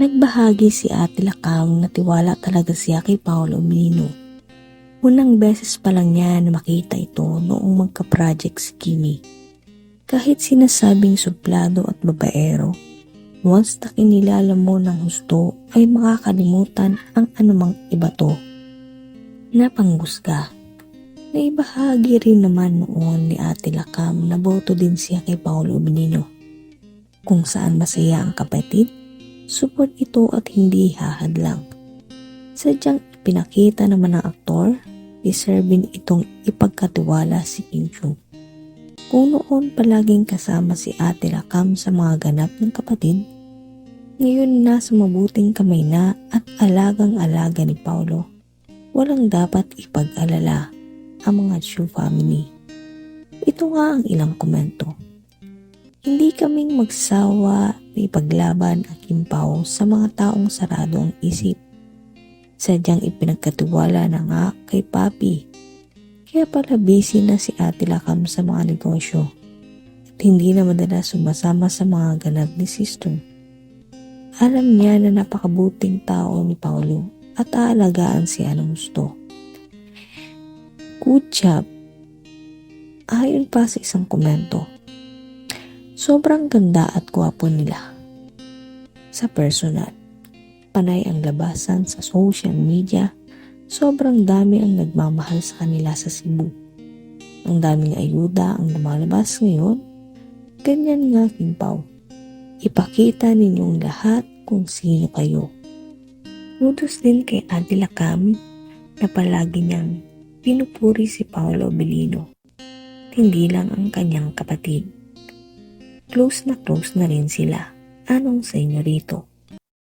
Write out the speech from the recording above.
Nagbahagi si Ate Lakam na tiwala talaga siya kay Paolo Mino. Unang beses pa lang niya na makita ito noong magka-project si Kimi. Kahit sinasabing suplado at babaero, once na kinilala mo ng husto ay makakalimutan ang anumang iba to. Napanggusga. Naibahagi rin naman noon ni Ate Lakam na boto din siya kay Paolo Benino. Kung saan masaya ang kapatid, support ito at hindi hahadlang. Sadyang ipinakita naman ng aktor, deserving itong ipagkatiwala si Kim Chu. Kung noon palaging kasama si Ate Lakam sa mga ganap ng kapatid, ngayon nasa mabuting kamay na at alagang-alaga ni Paulo. Walang dapat ipag-alala ang mga Chu family. Ito nga ang ilang komento. Hindi kaming magsawa na ipaglaban ang Kimpaw sa mga taong sarado ang isip. Sadyang ipinagkatiwala na nga kay Papi. Kaya pala busy na si Ate Lakam sa mga negosyo at hindi na madalas sumasama sa mga ganap ni sister. Alam niya na napakabuting tao ni Paulo at aalagaan siya ng gusto. Good job! Ayon pa sa isang komento, sobrang ganda at gwapo nila. Sa personal, panay ang labasan sa social media, sobrang dami ang nagmamahal sa kanila sa Cebu. Ang daming ayuda ang lumalabas ngayon, ganyan nga Kimpaw. Ipakita ninyong lahat kung sino kayo. Kudos din kay Ate Lakam na palagi niyang pinupuri si Paolo Belino. Hindi lang ang kanyang kapatid. Close na close na rin sila. Anong sa inyo rito?